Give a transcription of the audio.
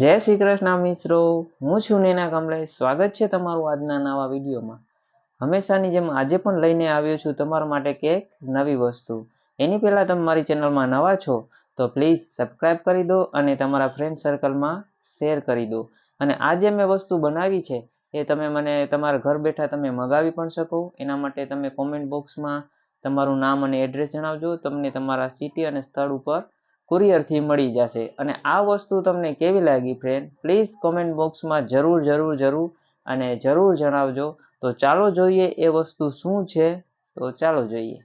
જય શ્રી કૃષ્ણ મિત્રો. હું છું નેના કમલેશ સ્વાગત છે તમારું આજના નવા વિડીયોમાં. હંમેશાની જેમ આજે પણ લઈને આવ્યો છું તમારા માટે કંઈક નવી વસ્તુ. એની પહેલાં તમે મારી ચેનલમાં નવા છો, તો પ્લીઝ સબસ્ક્રાઈબ કરી દો અને તમારા ફ્રેન્ડ સર્કલમાં શેર કરી દો. અને આ જે મેં વસ્તુ બનાવી છે, એ તમે મને તમારા ઘર બેઠા તમે મગાવી પણ શકો. એના માટે તમે કોમેન્ટ બોક્સમાં તમારું નામ અને એડ્રેસ જણાવજો. તમને તમારા સિટી અને સ્થળ ઉપર કુરિયરથી મળી જશે. અને આ વસ્તુ તમને કેવી લાગી ફ્રેન્ડ પ્લીઝ કોમેન્ટ બોક્સમાં જરૂર જરૂર જરૂર અને જરૂર જણાવજો. તો ચાલો જોઈએ એ વસ્તુ શું છે? તો ચાલો જોઈએ.